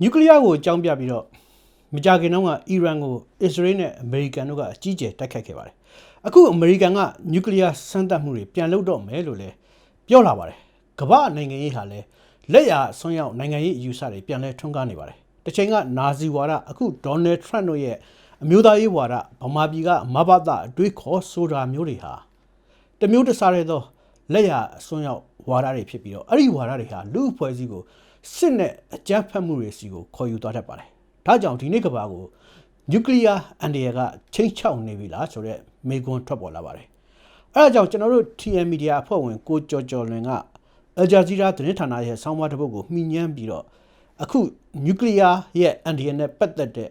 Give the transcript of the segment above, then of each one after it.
နျူကလ িয়ারကိုအကြောင်းပြပြီးတော့မကြာခင်တုန်းကအီရန်ကိုအစ္စရေးနဲ့အမေရိကန်တို့ကအကြီးအကျယ်တိုက်ခိုက်ခဲ့ပါတယ်အခုအမေရိကန်ကနျူကလ িয়ারစမ်းသပ်မှုတွေပြန်လုပ်တော့မယ်လို့လည်းပြောလာပါတယ်ကမ္ဘာနိုင်ငံရေးဟာလည်းလက်ရဆွမ်းရောက်နိုင်ငံရေးအယူဆတွေပြန်လဲထွန်းကားနေပါတယ်တစ်ချိန်ကနာဇီဝါဒအခုဒေါ်နယ်ထရန့်တို့ရဲ့အမျိုးသားရေးဝါဒဗမာပြည်ကမဘသအတွေးခေါ်ဆိုတာမျိုးတွေဟာတစ်မျိုးတစ်စားရဲသောလက်ရအစွန်းရောက်ဝါဒတွေဖြစ်ပြီးတော့အဲ့ဒီဝါဒတွေဟာလူအဖွဲ့အစည်းကို စစ်နဲ့အကြမ်းဖက်မှုတွေစီကိုခေါ်ယူသွားတတ်ပါတယ်။ဒါကြောင့်ဒီနေ့ကဘာကိုနျူကလ িয়ার အန်ဒီယာကချိန်ချောက်နေပြီလားဆိုတော့မေကွန်ထွက်ပေါ်လာပါတယ်။အဲဒါကြောင့်ကျွန်တော်တို့ TM Media အဖွဲ့ဝင်ကိုကျော်ကျော်လွင်ကအယ်ဂျာဇီရာသတင်းဌာနရဲ့ဆောင်းပါးတစ်ပုဒ်ကိုမှီညမ်းပြီးတော့အခုနျူကလ িয়ার ရဲ့အန်ဒီယာနဲ့ပတ်သက်တဲ့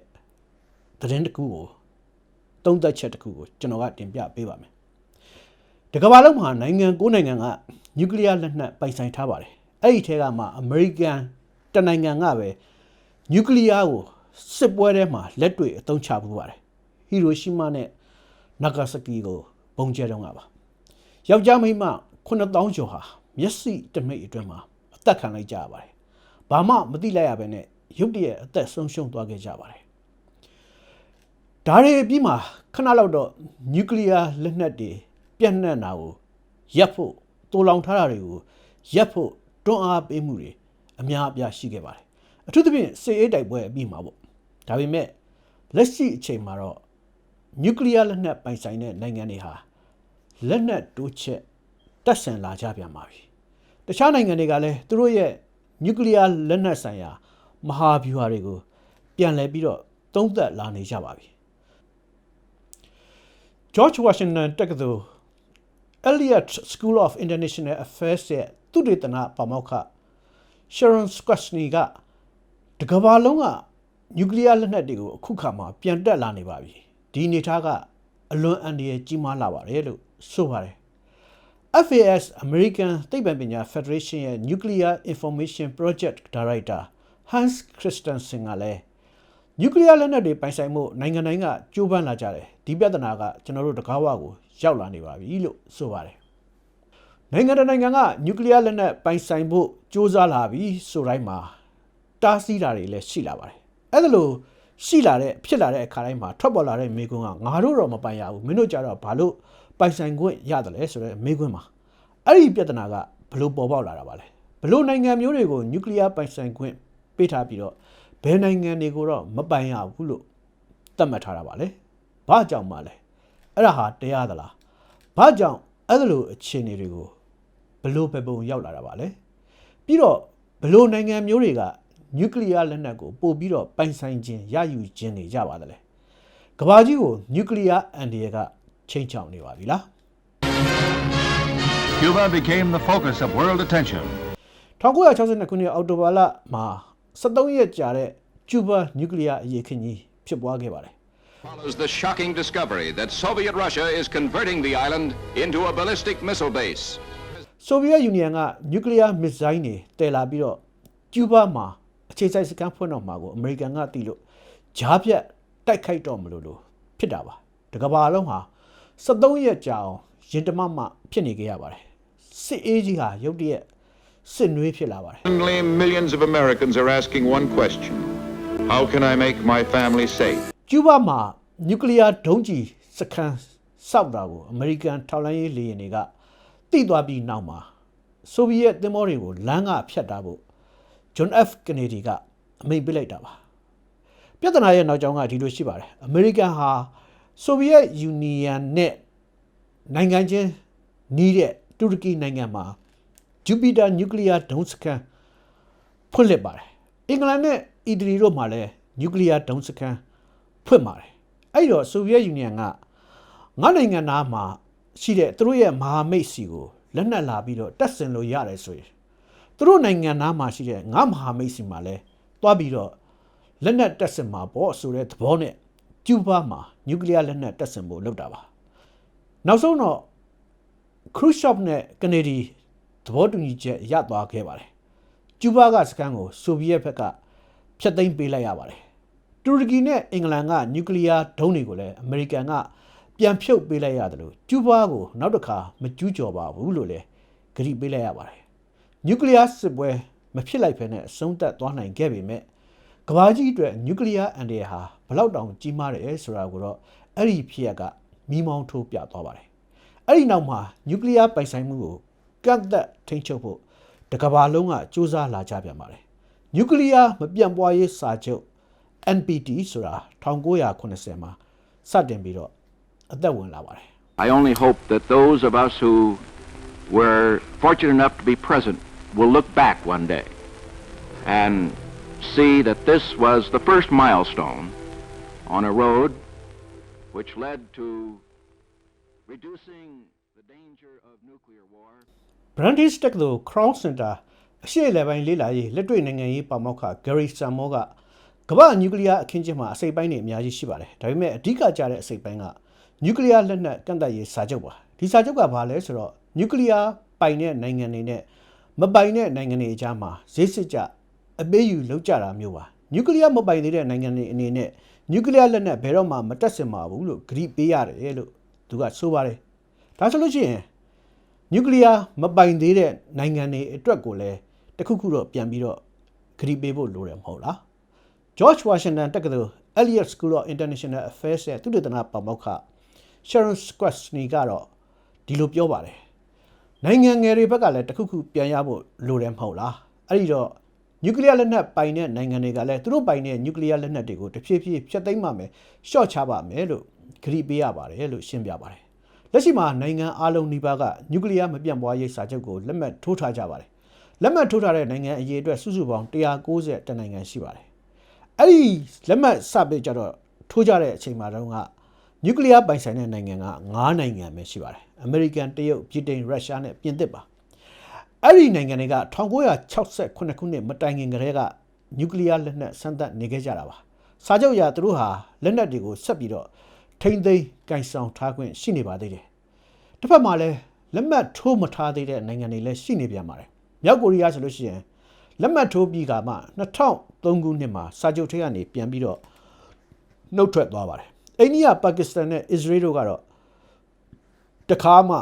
သတင်းတစ်ခုကိုသုံးသက်ချက်တစ်ခုကိုကျွန်တော်ကတင်ပြပေးပါမယ်။တကမ္ဘာလုံးမှာနိုင်ငံ၉နိုင်ငံကနျူကလ িয়ারလက်နက်ပိုင်ဆိုင်ထားပါတယ်။ အဲ့ဒီထဲကမှအမေရိကန်တနိုင်ငံကပဲနျူကလ িয়ারကိုစစ်ပွဲထဲမှာလက်တွေ့အသုံးချပူပါတယ်။ဟီရိုရှီမာနဲ့နာဂါဆာကီကိုပုံကျဲတော့ကပါ။ယောက်ျားမိန်းမ9000ကျော်ဟာမျက်စိတမိတ်အတွင်းမှာအသက်ခံလိုက်ကြရပါတယ်။ဘာမှမသိလိုက်ရဘဲနဲ့ရုတ်တရက်အသက်ဆုံးရှုံးသွားခဲ့ကြပါတယ်။ဒါတွေပြီးမှခဏလောက်တော့နျူကလ িয়ারလက်နက်တွေပြန့်နှံ့တာကိုရပ်ဖို့တိုးလောင်ထားတာတွေကိုရပ်ဖို့ တွန်းအားပေးမှုတွေအများအပြားရှိခဲ့ပါတယ်အထူးသဖြင့်စစ်အေးတိုက်ပွဲအပြီးမှာပေါ့ဒါပေမဲ့လက်ရှိအချိန်မှာတော့နျူကလ িয়ারလက်နက်ပိုင်ဆိုင်တဲ့နိုင်ငံတွေဟာလက်နက်တိုးချက်တက်ဆန်လာကြပြန်ပါပြီတခြားနိုင်ငံတွေကလည်းသူတို့ရဲ့နျူကလ িয়ারလက်နက်ဆိုင်ရာမဟာဗျူဟာတွေကိုပြန်လည်ပြီးတော့သုံးသပ်လာနေကြပါပြီ George Washington တက္ကသိုလ် Elliott School of International Affairs ရဲ့ သူတေသနပါမောက္ခ Sharon Scrutiny ကတကဘာလုံးကနျူကလ িয়ার လက်နက်တွေကိုအခုခါမှာပြန်တက်လာနေပါပြီဒီအနေထားကအလွန်အန္တရာယ်ကြီးမားလာပါတယ်လို့ဆိုပါတယ် FAS American သိပ္ပံပညာ Federation ရဲ့ Nuclear Information Project Director Hans Christensen ကလည်း Nuclear လက်နက်တွေပိုင်ဆိုင်မှုနိုင်ငံတိုင်းကကြိုးပမ်းလာကြတယ်ဒီပြဿနာကကျွန်တော်တို့တကားဝကိုရောက်လာနေပါပြီလို့ဆိုပါတယ် နိုင်ငံတကာနိုင်ငံကနျူကလ িয়ারလက်နက်ပိုင်ဆိုင်ဖို့စ조사လာပြီဆိုတိုင်းမှာတားဆီးတာတွေလည်းရှိလာပါတယ်အဲ့ဒါလို့ရှိလာတဲ့ဖြစ်လာတဲ့အခါတိုင်းမှာထွက်ပေါ်လာတဲ့မိကွန်းကငါတို့တော့မပိုင်ရဘူးမင်းတို့ကြတော့ဘာလို့ပိုင်ဆိုင်ခွင့်ရတယ်လဲဆိုတော့မိကွန်းမှာအဲ့ဒီပြဿနာကဘလို့ပေါ်ပေါက်လာတာပါလဲဘလို့နိုင်ငံမျိုးတွေကိုနျူကလ িয়ারပိုင်ဆိုင်ခွင့်ပေးထားပြီးတော့ဘယ်နိုင်ငံတွေကိုတော့မပိုင်ရဘူးလို့သတ်မှတ်ထားတာပါလေဘာကြောင့်မလဲအဲ့ဒါဟာတရားသလားဘာကြောင့်အဲ့ဒါလိုအခြေအနေတွေကို ဘလို့ပဲပုံရောက်လာတာပါလဲပြီးတော့ဘလို့နိုင်ငံမျိုးတွေကနျူကလ িয়ারလက်နက်ကိုပို့ပြီးတော့ပိုင်ဆိုင်ခြင်းရယူခြင်းနေကြပါသလဲကဘာကြီးကိုနျူကလ িয়ারအန်ဒီယာကချိန်ချောင်နေပါပြီလား Cuba became the focus of world attention. 1962ခုနှစ်အောက်တိုဘာလမှာ73ရက်ကြာတဲ့ကျူဘာနျူကလ িয়ারအရေးခင်းကြီးဖြစ်ပွားခဲ့ပါတယ် follows the shocking discovery that Soviet Russia is converting the island into a ballistic missile base. ဆိုဗီယက်ယူနီယံကနျူကလ িয়ারမစ်ဇိုင်းတွေတည်လာပြီးတော့ကျူဘာမှာအခြေစိုက်စခန်းဖွင့်တော့မှာကိုအမေရိကန်ကတီးလို့ဂျားပြတ်တိုက်ခိုက်တော့မလို့လို့ဖြစ်တာပါတကဘာလုံးဟာ73ရက်ကြာအောင်ရင်တမမဖြစ်နေကြရပါတယ်စစ်အေးကြီးဟာရုတ်တရက်စစ်နွေးဖြစ်လာပါတယ် Suddenly, millions of Americans are asking one question How can I make my family safe? ကျူဘာမှာနျူကလ িয়ার ဒုံးကျည်စခန်းစောက်တာကိုအမေရိကန်ထောက်လှမ်းရေးလေယာဉ်တွေက တိသွားပြီးနောက်မှာဆိုဗီယက်သင်္ဘောတွေကိုလမ်းကဖြတ်တာဖို့ John F Kennedy ကအမိန့်ပေးလိုက်တာပါပြဿနာရဲ့နောက်ကြောင်းကဒီလိုရှိပါတယ်အမေရိကန်ဟာဆိုဗီယက်ယူနီယံနဲ့နိုင်ငံချင်းနီးတဲ့တူရကီနိုင်ငံမှာ Jupiter nuclear ဒုံးစခန်းဖွင့်လှစ်ပါတယ်အင်္ဂလန်နဲ့အီတလီတို့မှာလည်း nuclear ဒုံးစခန်းဖွင့်ပါတယ်အဲ့တော့ဆိုဗီယက်ယူနီယံကငါနိုင်ငံသားမှာ ရှိတဲ့သူတို့ရဲ့မဟာမိတ်စီကိုလက်နက်လာပြီးတော့တက်ဆင်လို့ရတယ်ဆိုရင်သူတို့နိုင်ငံသားမှာရှိတဲ့ငါမဟာမိတ်စီမှာလဲတွားပြီးတော့လက်နက်တက်ဆင်မှာပေါ့ဆိုတဲ့သဘောနဲ့ကျူဘာမှာနျူကလ িয়ার လက်နက်တက်ဆင်ဖို့လုပ်တာပါနောက်ဆုံးတော့ ခရုရှော့နဲ့ကနေဒီသဘောတူညီချက်ရသွားခဲ့ပါတယ်။ကျူဘာကစကန်ကိုဆိုဗီယက်ဘက်ကဖျက်သိမ်းပေးလိုက်ရပါတယ်။တူရကီနဲ့အင်္ဂလန်ကနျူကလ িয়ার ဒုံးတွေကိုလည်းအမေရိကန်က ပြန်ဖြုတ်ပေးလိုက်ရတယ်လို့ကျူဘာကိုနောက်တစ်ခါမကျူးကျော်ပါဘူးလို့လည်းဂရုပေးလိုက်ရပါတယ်။နျူကလ িয়ারစစ်ပွဲမဖြစ်လိုက်ဖ ೇನೆ အဆုံးသတ်သွားနိုင်ခဲ့ပေမဲ့ ကမ္ဘာကြီးအတွက်နျူကလ িয়ার အန္တရာယ်ဟာဘယ်လောက်တောင်ကြီးမားတယ်ဆိုတာကိုတော့အဲ့ဒီဖြစ်ရပ်ကမိမောင်းထိုးပြသွားပါတယ်အဲ့ဒီနောက်မှာနျူကလ িয়ার ပိုင်ဆိုင်မှုကိုကန့်သက်ထိန်းချုပ်ဖို့တကမ္ဘာလုံးကစူးစမ်းလာကြပြန်ပါတယ်နျူကလ িয়ার မပြန့်ပွားရေးစာချုပ် NPT ဆိုတာ1980မှာစတင်ပြီးတော့ အသက်ဝင်လာပါတယ် I only hope that those of us who were fortunate enough to be present will look back one day and see that this was the first milestone on a road which led to reducing the danger of nuclear war. Brandeis တက္ကသိုလ် Crown Center အရှေ့အလယ်ပိုင်းလေးလာရေးလက်တွေ့နိုင်ငံရေးပါမောက္ခ Gary Sammo ကကမ္ဘာနျူကလ িয়ার အခင်းကျင်းမှာအစိပ်ပိုင်းတွေအများကြီးရှိပါတယ်ဒါပေမဲ့အဓိကကျတဲ့အစိပ်ပိုင်းက နျူကလ িয়ার လက်နက်ကန့်သက်ရေးစာချုပ်ပါဒီစာချုပ်ကဘာလဲဆိုတော့နျူကလ িয়ার ပိုင်တဲ့နိုင်ငံတွေနဲ့မပိုင်တဲ့နိုင်ငံတွေအကြားမှာဈေးစစ်ကြအပေးယူလုပ်ကြတာမျိုးပါနျူကလ িয়ার မပိုင်သေးတဲ့နိုင်ငံတွေအနေနဲ့နျူကလ িয়ার လက်နက်ဘယ်တော့မှမတက်စင်ပါဘူးလို့ဂရိပေးရတယ်လို့သူကဆိုပါတယ်ဒါဆိုလို့ရှိရင် နျူကလ িয়ার မပိုင်သေးတဲ့နိုင်ငံတွေအတွက်ကိုလည်းတခုခုတော့ပြန်ပြီးတော့ဂရီပေးဖို့လိုတယ်မဟုတ်လား George Washington တက္ကသိုလ် Elliott School of International Affairs ရဲ့သုတေသနပါမောက္ခ Sharon Squasney ကတော့ဒီလိုပြောပါတယ်နိုင်ငံငယ်တွေဘက်ကလည်းတခုခုပြန်ရဖို့လိုတယ်မဟုတ်လားအဲ့ဒီတော့နျူကလ িয়ার လက်နက်ပိုင်တဲ့နိုင်ငံတွေကလည်းသူတို့ပိုင်တဲ့နျူကလ িয়ার လက်နက်တွေကိုတဖြည်းဖြည်းဖျက်သိမ်းပါမယ်ရှော့ချပါမယ်လို့ဂရီပေးရပါတယ်လို့ရှင်းပြပါတယ်လက်ရှိမှာနိုင်ငံအလုံးနီးပါးကနျူကလ িয়ার မပြန့်ပွားရေးစာချုပ်ကိုလက်မှတ်ထိုးထားကြပါတယ်လက်မှတ်ထိုးထားတဲ့နိုင်ငံအရေးအတွက်စုစုပေါင်း190တနိုင်ငံရှိပါတယ်အဲ့ဒီလက်မှတ်စပေးကြတော့ထိုးကြတဲ့အချိန်မှာတော့က နျူကလ িয়ার ပိုင်ဆိုင်တဲ့နိုင်ငံက9နိုင်ငံပဲရှိပါတယ်အမေရိကန်တရုတ်ဗြိတိန်ရုရှားနဲ့ပြင်သစ်ပါအဲ့ဒီနိုင်ငံတွေက1968ခုနှစ်မတိုင်ခင်ကတည်းကနျူကလ িয়ার လက်နက်စမ်းသပ်နေခဲ့ကြတာပါစာချုပ်အရသူတို့ဟာလက်နက်တွေကိုဆက်ပြီးတော့ထိမ့်သိမ်းကင်ဆောင်ထားခွင့်ရှိနေပါသေးတယ်တစ်ဖက်မှာလည်းလက်မှတ်ထိုးမထားသေးတဲ့နိုင်ငံတွေလည်းရှိနေပြန်ပါတယ်မြောက်ကိုရီးယားဆိုလို့ရှိရင်လက်မှတ်ထိုးပြီးကမှ2003ခုနှစ်မှာစာချုပ်ထဲကနေပြန်ပြီးတော့နှုတ်ထွက်သွားပါတယ် အိန္ဒိယပါကစ္စတန်နဲ့အစ္စရေးတို့ကတော့တခါမှ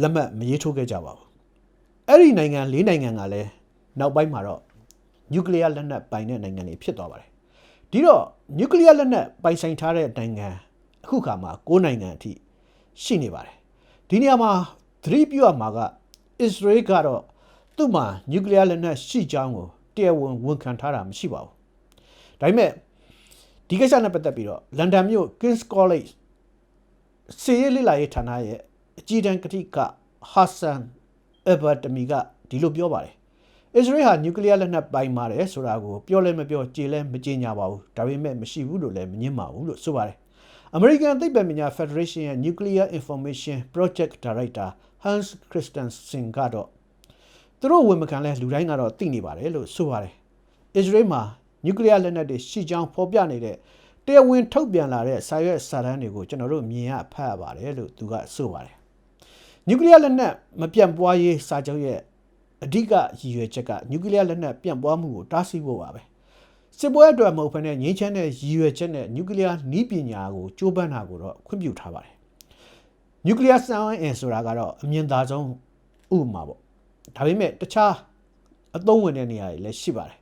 လက်မှတ်မရေးထိုးခဲ့ကြပါဘူးအဲ့ဒီနိုင်ငံ၄နိုင်ငံကလည်းနောက်ပိုင်းမှာတော့နျူကလ িয়ার လက်နက်ပိုင်တဲ့နိုင်ငံတွေဖြစ်သွားပါတယ်ဒီတော့နျူကလ িয়ার လက်နက်ပိုင်ဆိုင်ထားတဲ့နိုင်ငံအခုခါမှာ9နိုင်ငံအထိရှိနေပါတယ်ဒီနေရာမှာသတိပြုရမှာကအစ္စရေးကတော့သူ့မှာနျူကလ িয়ার လက်နက်ရှိကြောင်းကိုတရားဝင်ဝန်ခံထားတာမရှိပါဘူးဒါပေမဲ့ ဒီကိစ္စနဲ့ပတ်သက်ပြီးတော့လန်ဒန်မြို့ King's College စီရေးလိလာရေးဌာနရဲ့အကြီးတန်းကတိကဟာဆန်အဘတ်တမီကဒီလိုပြောပါတယ်အစ္စရေးဟာနျူကလ িয়ার လက်နက်ပိုင်ပါတယ်ဆိုတာကိုပြောလဲမပြောကြေလဲမကြေညာပါဘူးဒါပေမဲ့မရှိဘူးလို့လည်းမငင်းပါဘူးလို့ဆိုပါတယ်အမေရိကန်သိပ္ပံပညာ Federation ရဲ့ Nuclear Information Project Director Hans Christensen ကတော့သူတို့ဝန်မခံလဲလူတိုင်းကတော့သိနေပါတယ်လို့ဆိုပါတယ်အစ္စရေးမှာ နျူကလ িয়ার လက်နက်တွေရှိကြောင်းဖော်ပြနေတဲ့တရားဝင်ထုတ်ပြန်လာတဲ့စာရွက်စာတမ်းတွေကိုကျွန်တော်တို့မြင်ရဖတ်ရပါတယ်လို့သူကဆိုပါတယ်နျူကလ িয়ার လက်နက်မပြန့်ပွားရေးစာချုပ်ရဲ့အဓိကရည်ရွယ်ချက်ကနျူကလ িয়ার လက်နက်ပြန့်ပွားမှုကိုတားဆီးဖို့ပါပဲစစ်ပွဲအတွက်မဟုတ်ဘဲနဲ့ငြိမ်းချမ်းတဲ့ရည်ရွယ်ချက်နဲ့နျူကလ িয়ার နီးပညာကိုကြိုးပမ်းတာကိုတော့ခွင့်ပြုထားပါတယ်နျူကလ িয়ার စံအင်ဆိုတာကတော့အမြင့်သာဆုံးဥပမာပေါ့ဒါပေမဲ့တခြားအသုံးဝင်တဲ့နေရာတွေလည်းရှိပါတယ်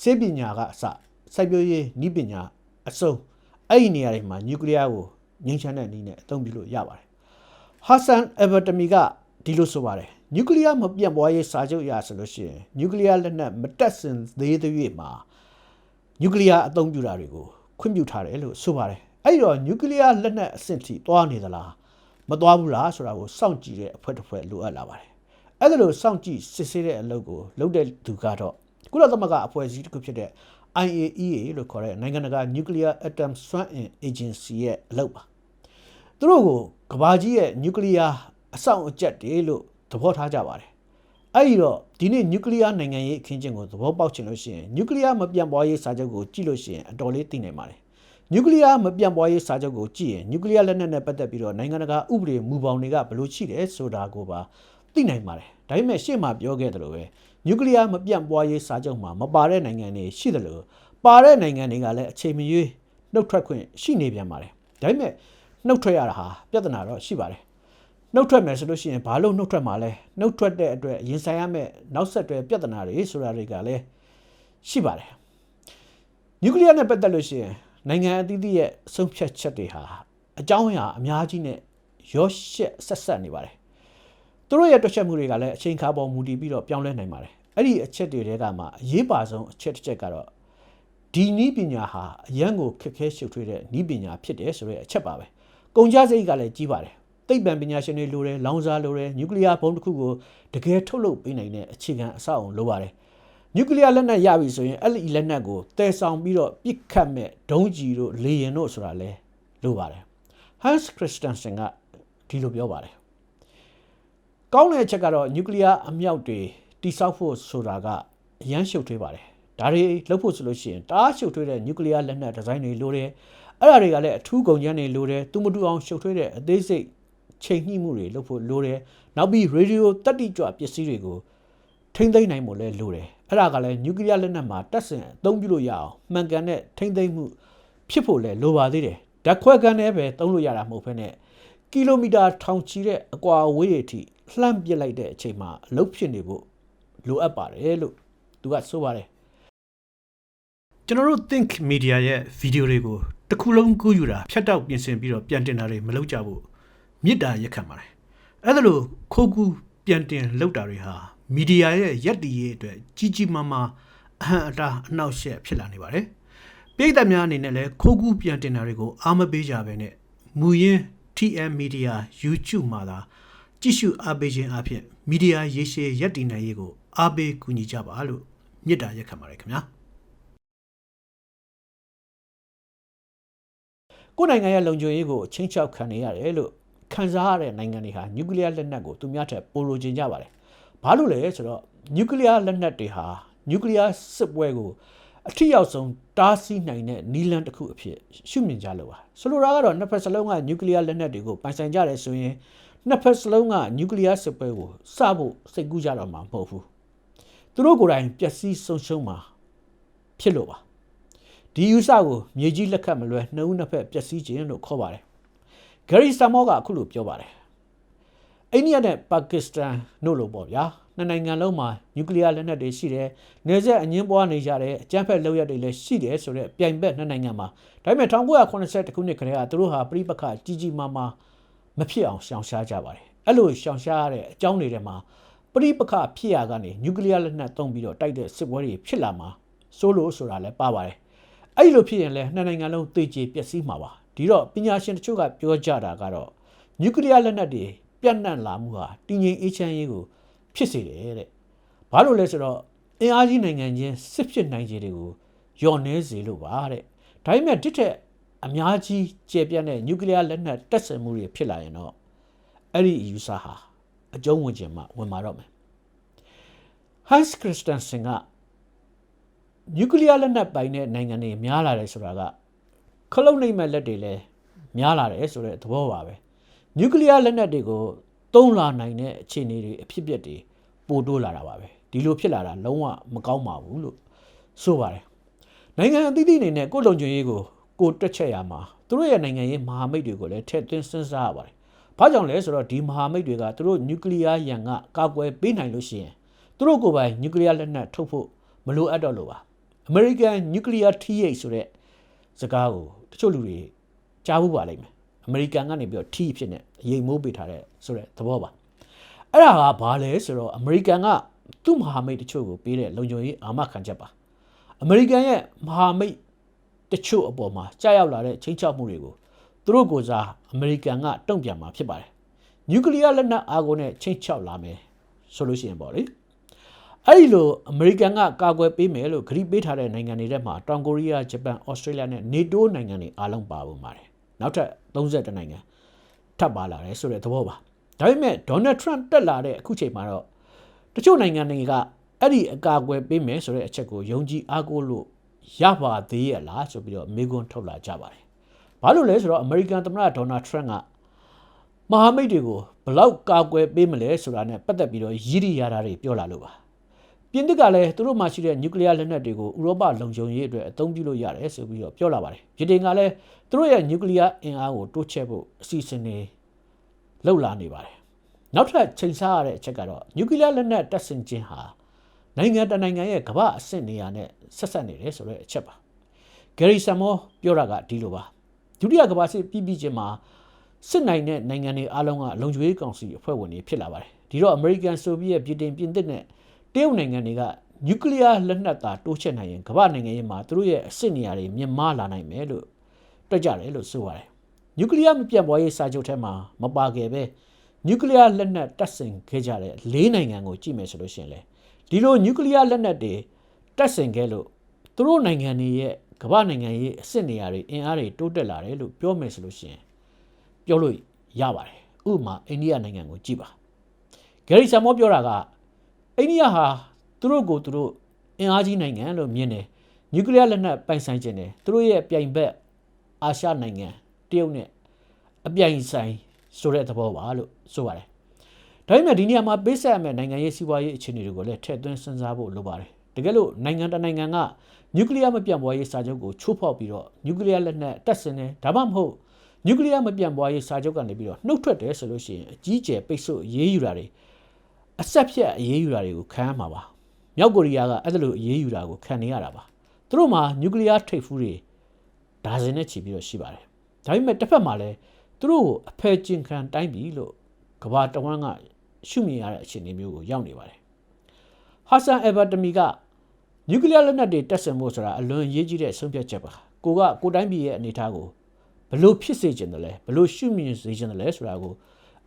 စေပညာကအစစိုက်ပျိုးရေးနီးပညာအစုံအဲ့ဒီနေရာတွေမှာနျူကလ িয়ারကိုငြိမ်းချမ်းတဲ့နည်းနဲ့အသုံးပြုလို့ရပါတယ်ဟာဆန်အဗတမီကဒီလိုဆိုပါတယ်နျူကလ িয়ার မပြန့်ပွားရေးစာချုပ်အရဆိုလို့ရှိရင်နျူကလ িয়ার လက်နက်မတက်စင်သေးသေး၍မှာနျူကလ িয়ার အသုံးပြုတာတွေကိုခွင့်ပြုထားတယ်လို့ဆိုပါတယ်အဲ့ဒီတော့နျူကလ িয়ার လက်နက်အဆင့်ထိသွားနေသလားမသွားဘူးလားဆိုတာကိုစောင့်ကြည့်တဲ့အဖွဲ့တစ်ဖွဲ့လိုအပ်လာပါတယ်အဲ့ဒါလို့စောင့်ကြည့်စစ်ဆေးတဲ့အလုပ်ကိုလုပ်တဲ့သူကတော့ ကုလသမဂ္ဂအဖွဲ့အစည်းတစ်ခုဖြစ်တဲ့ IAEA လို့ခေါ်တဲ့နိုင်ငံတကာ Nuclear Atom စွမ်းအင် Agency ရဲ့အလုပ်ပါသူတို့ကိုကဘာကြီးရဲ့ nuclear အဆောင်အကျက်တွေလို့သဘောထားကြပါတယ်အဲ့ဒီတော့ဒီနေ့ nuclear နိုင်ငံရေးအခင်းကျင်းကိုသဘောပေါက်ချင်လို့ရှိရင် nuclear မပြန့်ပွားရေးစာချုပ်ကိုကြည့်လို့ရှိရင်အတော်လေးသိနိုင်ပါတယ်နျူကလ িয়ার မပြန့်ပွားရေးစာချုပ်ကိုကြည့်ရင်နျူကလ িয়ার လက်နက်နဲ့ပတ်သက်ပြီးတော့နိုင်ငံတကာဥပဒေမူပေါင်းတွေကဘယ်လိုရှိတယ်ဆိုတာကိုပါသိနိုင်ပါတယ်ဒါပေမဲ့ရှေ့မှာပြောခဲ့သလိုပဲ နျူကလ িয়ার မပြန့်ပွားရေးစာချုပ်မှာမပါတဲ့နိုင်ငံတွေရှိတယ်လို့ပါတဲ့နိုင်ငံတွေကလည်းအချိန်မရွေးနှုတ်ထွက်ခွင့်ရှိနေပြန်ပါတယ်ဒါပေမဲ့နှုတ်ထွက်ရတာဟာပြဿနာတော့ရှိပါတယ်နှုတ်ထွက်မယ်ဆိုလို့ရှိရင်ဘာလို့နှုတ်ထွက်မှာလဲနှုတ်ထွက်တဲ့အတွက်ရင်ဆိုင်ရမယ့်နောက်ဆက်တွဲပြဿနာတွေဆိုတာတွေကလည်းရှိပါတယ် နျူကလ িয়ার နဲ့ပတ်သက်လို့ရှိရင်နိုင်ငံအသီးသီးရဲ့ဆုံးဖြတ်ချက်တွေဟာအကြောင်းအရာအများကြီးနဲ့ရောရှက်ဆက်ဆက်နေပါတယ်သူတို့ရဲ့တွက်ချက်မှုတွေကလည်းအချိန်ခါပေါ်မူတည်ပြီးတော့ပြောင်းလဲနိုင်ပါတယ် အဲ့ဒီအချက်တွေတဲကမှအရေးပါဆုံးအချက်တစ်ချက်ကတော့ဒီနီးပညာဟာအရန်ကိုခက်ခဲရှုပ်ထွေးတဲ့နီးပညာဖြစ်တယ်ဆိုတဲ့အချက်ပါပဲကုန်ကြစိတ်ကလည်းကြီးပါတယ်သိပ္ပံပညာရှင်တွေလိုတယ်လောင်စာလိုတယ်နျူကလ িয়ার ဘုံတစ်ခုကိုတကယ်ထုတ်လုပ်ပေးနိုင်တဲ့အခြေခံအဆောက်အုံလိုပါတယ်နျူကလ িয়ার လက်နက်ရပြီဆိုရင်အဲ့ဒီလက်နက်ကိုတည်ဆောင်ပြီးတော့ပြစ်ခတ်မဲ့ဒုံးကြီးတို့လေရင်တို့ဆိုတာလဲလိုပါတယ် Hans Christensen ကဒီလိုပြောပါတယ်ကောင်းတဲ့အချက်ကတော့နျူကလ িয়ার အမြောက်တွေ တိစောက်ဖို့ဆိုတာကအရန်ရှုပ်ထွေးပါတယ်ဒါတွေလုပ်ဖို့ဆိုလို့ရှိရင်တအားရှုပ်ထွေးတဲ့နျူကလ িয়ার လက်နက်ဒီဇိုင်းတွေလိုတယ်အဲ့ဒါတွေကလည်းအထူးကုန်ကျန်းတွေလိုတယ်သူမတူအောင်ရှုပ်ထွေးတဲ့အသေးစိတ်ချိန်ညှိမှုတွေလုပ်ဖို့လိုတယ်နောက်ပြီးရေဒီယိုတက်တိကြွပစ္စည်းတွေကိုထိမ့်သိမ်းနိုင်ဖို့လည်းလိုတယ်အဲ့ဒါကလည်းနျူကလ িয়ার လက်နက်မှာတက်ဆင်အသုံးပြုလို့ရအောင်မှန်ကန်တဲ့ထိမ့်သိမ်းမှုဖြစ်ဖို့လည်းလိုပါသေးတယ်ဓာတ်ခွဲကန်နဲ့ပဲသုံးလို့ရတာမဟုတ်ဘဲနဲ့ကီလိုမီတာထောင်ချီတဲ့အကွာအဝေးတွေအထိလှမ်းပစ်လိုက်တဲ့အချိန်မှာအလုပ်ဖြစ်နေဖို့ လိုအပ်ပါတယ်လို့သူကဆိုပါတယ်ကျွန်တော်တို့ think media ရဲ့ဗီဒီယိုတွေကိုတစ်ခုလုံးကူးယူတာဖြတ်တောက်ပြင်ဆင်ပြီးတော့ပြန်တင်တာတွေမလုပ်ကြဘူးမြစ်တာရက်ခံပါတယ်အဲ့ဒါလို့ခိုးကူးပြန်တင်လုပ်တာတွေဟာမီဒီယာရဲ့ရက်တီရဲ့အတွက်ကြီးကြီးမားမားအဟံအတားအနှောက်အယှက်ဖြစ်လာနေပါတယ်ပြည်သက်များအနေနဲ့လည်းခိုးကူးပြန်တင်တာတွေကိုအားမပေးကြဘဲနဲ့မူရင်း TM Media YouTube မှာသာကြည့်ရှုအားပေးခြင်းအပြင်မီဒီယာရေရှည်ရက်တည်နိုင်ရေးကို အားပေးကူညီကြပါလို့မြစ်တာရက်ခံပါတယ်ခင်ဗျာကိုယ်နိုင်ငံရဲ့လုံခြုံရေးကိုချင်းချောက်ခံနေရတယ်လို့ခံစားရတဲ့နိုင်ငံတွေဟာနျူကလ িয়ার လက်နက်ကိုသူများထက်ပိုလိုချင်ကြပါတယ်။ဘာလို့လဲဆိုတော့နျူကလ িয়ার လက်နက်တွေဟာနျူကလ িয়ার စစ်ပွဲကိုအထီရောက်ဆုံးတားဆီးနိုင်တဲ့နီလန်တစ်ခုအဖြစ်ရှုမြင်ကြလို့ပါဆိုလိုတာကတော့နှစ်ဖက်စလုံးကနျူကလ িয়ার လက်နက်တွေကိုပိုင်ဆိုင်ကြတယ်ဆိုရင်နှစ်ဖက်စလုံးကနျူကလ িয়ার စစ်ပွဲကိုစဖို့စိတ်ကူးကြတော့မှာမဟုတ်ဘူး သူတို့ကိုယ်တိုင်ပျက်စီးဆုံးရှုံးမှာဖြစ်လို့ပါဒီယူဆကိုမြေကြီးလက်ခတ်မလွယ်နှစ်ဦးနှစ်ဖက်ပျက်စီးခြင်းလို့ခေါ်ပါတယ်ဂရီစမောကအခုလိုပြောပါတယ်အိန္ဒိယနဲ့ပါကစ္စတန်တို့လိုပေါ့ဗျာနှစ်နိုင်ငံလုံးမှာနျူကလ িয়ার လက်နက်တွေရှိတယ်။နေဆက်အငင်းပွားနေကြတဲ့အကြမ်းဖက်လုပ်ရက်တွေလည်းရှိတယ်ဆိုတော့ပြိုင်ဘက်နှစ်နိုင်ငံမှာဒါပေမဲ့1980ခုနှစ်ခရဲကသူတို့ဟာပြိပခကြီးကြီးမားမားမဖြစ်အောင်ရှောင်ရှားကြပါတယ်။အဲ့လိုရှောင်ရှားရတဲ့အကြောင်းတွေထဲမှာ ပြိပခဖြစ်ရကနေနျူကလ িয়ার လက်နက်သုံးပြီးတော့တိုက်တဲ့စစ်ပွဲတွေဖြစ်လာမှာစိုးလို့ဆိုတာလည်းပါပါတယ်။အဲ့လိုဖြစ်ရင်လည်းနှစ်နိုင်ငံလုံးသိကြပျက်စီးမှာပါ။ဒီတော့ပညာရှင်တချို့ကပြောကြတာကတော့နျူကလ িয়ার လက်နက်တွေပြန့်နှံ့လာမှုဟာတည်ငြိမ်အေးချမ်းရေးကိုဖြစ်စေတယ်တဲ့။ဘာလို့လဲဆိုတော့အင်အားကြီးနိုင်ငံချင်းစစ်ဖြစ်နိုင်ခြေတွေကိုညှော်နှဲစေလို့ပါတဲ့။ဒါပေမဲ့တစ်ထက်အများကြီးကျေပြန့်တဲ့နျူကလ িয়ার လက်နက်တက်ဆင်မှုတွေဖြစ်လာရင်တော့အဲ့ဒီယူဆဟာ အကျုံးဝင်ခြင်းမှဝင်มาတော့မယ်။ Hans Christensen ကနျူကလ িয়ার လက်နက်ပိုင်တဲ့နိုင်ငံတွေများလာတယ်ဆိုတာကခလုတ်နိုင်မဲ့လက်တွေလည်းများလာတယ်ဆိုတဲ့သဘောပါပဲ။နျူကလ িয়ার လက်နက်တွေကိုသုံးလာနိုင်တဲ့အခြေအနေတွေအဖြစ်အပျက်တွေပိုတိုးလာတာပါပဲဒီလိုဖြစ်လာတာလုံးဝမကောင်းပါဘူးလို့ဆိုပါတယ်နိုင်ငံအသီးသီးအနေနဲ့ကိုယ်လုံခြုံရေးကိုကိုတွက်ချက်ရမှာသူတို့ရဲ့နိုင်ငံရေးမဟာမိတ်တွေကိုလည်းထည့်သွင်းစဉ်းစားရပါတယ် ဘာကြောင့်လဲဆိုတော့ဒီမဟာမိတ်တွေကသူတို့နျူကလ িয়ার ရန်ကကာကွယ်ပေးနိုင်လို့ရှိရင်သူတို့ကိုယ်ပိုင်နျူကလ িয়ার လက်နက်ထုတ်ဖို့မလိုအပ်တော့လို့ပါအမေရိကန်နျူကလ িয়ার ထိရိတ်ဆိုတဲ့စကားကိုတချို့လူတွေကြားဘူးပါလိမ့်မယ်အမေရိကန်ကနေပြီးတော့ထီဖြစ်နေအရေးမိုးပေးထားတဲ့ဆိုတဲ့သဘောပါအဲ့ဒါကဘာလဲဆိုတော့အမေရိကန်ကသူ့မဟာမိတ်တချို့ကိုပေးတဲ့လုံခြုံရေးအာမခံချက်ပါအမေရိကန်ရဲ့မဟာမိတ်တချို့အပေါ်မှာကြားရောက်လာတဲ့ချိန်ချောက်မှုတွေကို သူတို့ကိုစားအမေရိကန်ကတုံ့ပြန်မှာဖြစ်ပါတယ်နျူကလ িয়ার လက်နက်အားကိုနဲ့ချိန်ချောက်လာမယ်ဆိုလို့ရှိရင်ပေါ့လေအဲ့ဒီလိုအမေရိကန်ကကာကွယ်ပေးမယ်လို့ဂရုပေးထားတဲ့နိုင်ငံတွေထဲမှာတောင်ကိုရီးယားဂျပန်ဩစတြေးလျနဲ့နေတိုးနိုင်ငံတွေအားလုံးပါဝင်ပါတယ်နောက်ထပ်32နိုင်ငံထပ်ပါလာတယ်ဆိုတဲ့သဘောပါဒါပေမဲ့ဒေါ်နယ်ထရန့်တက်လာတဲ့အခုချိန်မှာတော့တချို့နိုင်ငံတွေကအဲ့ဒီအကာအကွယ်ပေးမယ်ဆိုတဲ့အချက်ကိုယုံကြည်အားကိုးလို့ရပါသေးရဲ့လားဆိုပြီးတော့မေးခွန်းထုတ်လာကြပါတယ်။ ဘာလို့လဲဆိုတော့အမေရိကန်သမ္မတဒေါ်နယ်ထရန့်ကမဟာမိတ်တွေကိုဘလောက်ကာကွယ်ပေးမလဲဆိုတာနဲ့ပတ်သက်ပြီးတော့ရည်ရည်ရတာတွေပြောလာလို့ပါ။ပြင်သစ်ကလည်းသူတို့မှရှိတဲ့နျူကလ িয়ার လက်နက်တွေကိုဥရောပလုံခြုံရေးအတွက်အသုံးပြုလို့ရတယ်ဆိုပြီးတော့ပြောလာပါတယ်။ဗြိတိန်ကလည်းသူတို့ရဲ့နျူကလ িয়ার အင်အားကိုတိုးချဲ့ဖို့အစီအစဉ်တွေလှုပ်လာနေပါတယ်နောက်ထပ်ချိန်ဆရတဲ့အချက်ကတော့နျူကလ িয়ার လက်နက်တပ်ဆင်ခြင်းဟာနိုင်ငံတနိုင်ငံရဲ့ကမ္ဘာအဆင့်နေရာနဲ့ဆက်ဆက်နေတယ်ဆိုတဲ့အချက်ပါ ဂယ်ရီဆမ်မောပြောတာကဒီလိုပါ ဒုတိယကမ္ဘာစစ်ပြီးပြီးချင်းမှာစစ်နိုင်တဲ့နိုင်ငံတွေအားလုံးကလုံခြုံရေးကောင်စီအဖွဲ့ဝင်တွေဖြစ်လာပါတယ်ဒီတော့အမေရိကန်ဆိုဗီယက်ဗြိတိန်ပြင်သစ်နဲ့တရုတ်နိုင်ငံတွေကနျူကလ িয়ার လက်နက်သာတိုးချဲ့နိုင်ရင်ကမ္ဘာနိုင်ငံရေးမှာသူတို့ရဲ့အစ်စ်နေရာတွေမြင့်မားလာနိုင်မယ်လို့တွက်ကြတယ်လို့ဆိုပါတယ်နျူကလ িয়ার မပြတ်ပွားရေးစာချုပ်ထဲမှာမပါခဲ့ပဲနျူကလ িয়ার လက်နက်တပ်ဆင်ခဲ့ကြတဲ့၄နိုင်ငံကိုကြည့်မယ်ဆိုလို့ရှိရင်လေဒီလိုနျူကလ িয়ার လက်နက်တွေတပ်ဆင်ခဲ့လို့သူတို့နိုင်ငံတွေရဲ့ ကမ္ဘာနိုင်ငံရေးအစ်စ်နေရာတွေအင်အားတွေတိုးတက်လာတယ်လို့ပြောမယ်ဆိုလို့ရှိရင်ပြောလို့ရပါတယ်ဥပမာအိန္ဒိယနိုင်ငံကိုကြည့်ပါဂယ်ရီဆာမောပြောတာကအိန္ဒိယဟာသူတို့ကိုသူတို့အင်အားကြီးနိုင်ငံလို့မြင်တယ်နျူကလ িয়ার လက်နက်ပိုင်ဆိုင်ခြင်းတယ်သူတို့ရဲ့ပြိုင်ဘက်အာရှနိုင်ငံတရုတ်နဲ့အပြိုင်ဆိုင်ဆိုတဲ့သဘောပါလို့ဆိုပါတယ်ဒါပေမဲ့ဒီနေရာမှာပေးဆက်ရမယ့်နိုင်ငံရေးစီးပွားရေးအခြေအနေတွေကိုလည်းထည့်သွင်းစဉ်းစားဖို့လိုပါတယ်တကယ်လို့နိုင်ငံတစ်နိုင်ငံက နျူကလ িয়ার မပြန့်ပွားရေးစာချုပ်ကိုချိုးဖောက်ပြီးတော့နျူကလ িয়ার လက်နက်တပ်ဆင်တယ်ဒါမှမဟုတ် နျူကလ িয়ার မပြန့်ပွားရေးစာချုပ်ကနေပြီးတော့နှုတ်ထွက်တယ်ဆိုလို့ရှိရင်အကြီးအကျယ်ပိတ်ဆို့အရေးယူတာတွေအဆက်ဖြတ်အရေးယူတာတွေကိုခံရမှာပါမြောက်ကိုရီးယားကအဲ့ဒါလိုအရေးယူတာကိုခံနေရတာပါသူတို့မှာနျူကလ িয়ার ထိပ်ဖူးတွေဒါဇင်နဲ့ချီပြီးတော့ရှိပါတယ်ဒါပေမဲ့တစ်ဖက်မှာလည်းသူတို့ကိုအဖယ်ကျင်ခံတိုင်းပြီလို့ကဘာတဝန်းကရှုမြင်ရတဲ့အခြေအနေမျိုးကိုရောက်နေပါတယ်ဟာဆန်အဗာတမီက နျူကလ িয়ার လက်နက်တွေတက်ဆင်ဖို့ဆိုတာအလွန်ရေးကြီးတဲ့ဆုံးဖြတ်ချက်ပါကိုကကိုတိုင်းပြည်ရဲ့အနေအထားကို ဘလို့ဖြစ်စေချင်တယ်လဲဘလို့ရှုမြင်စေချင်တယ်လဲဆိုတာကို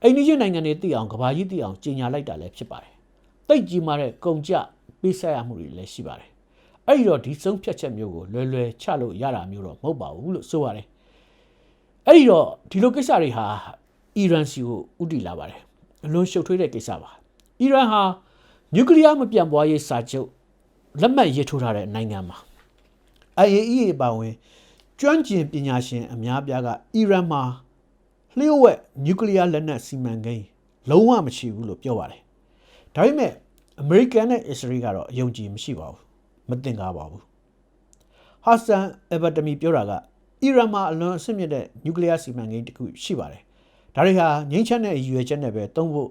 အိန္ဒိယနိုင်ငံတွေသိအောင်ကဘာကြီးသိအောင်ကြီးညာလိုက်တာလည်းဖြစ်ပါတယ်။တိတ်ကြီးမာတဲ့ကုံကြပေးဆက်ရမှုတွေလည်းရှိပါတယ်။အဲ့ဒီတော့ဒီဆုံးဖြတ်ချက်မျိုးကိုလွယ်လွယ်ချလို့ရတာမျိုးတော့မဟုတ်ပါဘူးလို့ဆိုရတယ်။အဲ့ဒီတော့ဒီလိုကိစ္စတွေဟာအီရန်စီကိုဥတီလာပါတယ်။အလွန်ရှုပ်ထွေးတဲ့ကိစ္စပါ။အီရန်ဟာနျူကလ িয়ার မပြန့်ပွားရေးစာချုပ် လက်မှတ်ရေးထိုးထားတဲ့နိုင်ငံပါ။ IAEA ပါဝင် ကျွမ်းကျင်ပညာရှင်အများပြားကအီရန်မှာလျှို့ဝှက်နျူကလ িয়ার လက်နက်စီမံကိန်းလုံးဝမရှိဘူးလို့ပြောပါတယ်။ဒါပေမဲ့အမေရိကန်နဲ့အစ္စရေးကတော့အယုံကြည်မရှိပါဘူး။မတင်ကားပါဘူး။ဟာဆန်အဗာတမီပြောတာကအီရန်မှာအလွန်အဆင့်မြင့်တဲ့နျူကလ িয়ার စီမံကိန်းတစ်ခုရှိပါတယ်။ဒါတွေဟာငြိမ်းချမ်းတဲ့ရည်ရွယ်ချက်နဲ့ပဲတုံးဖို့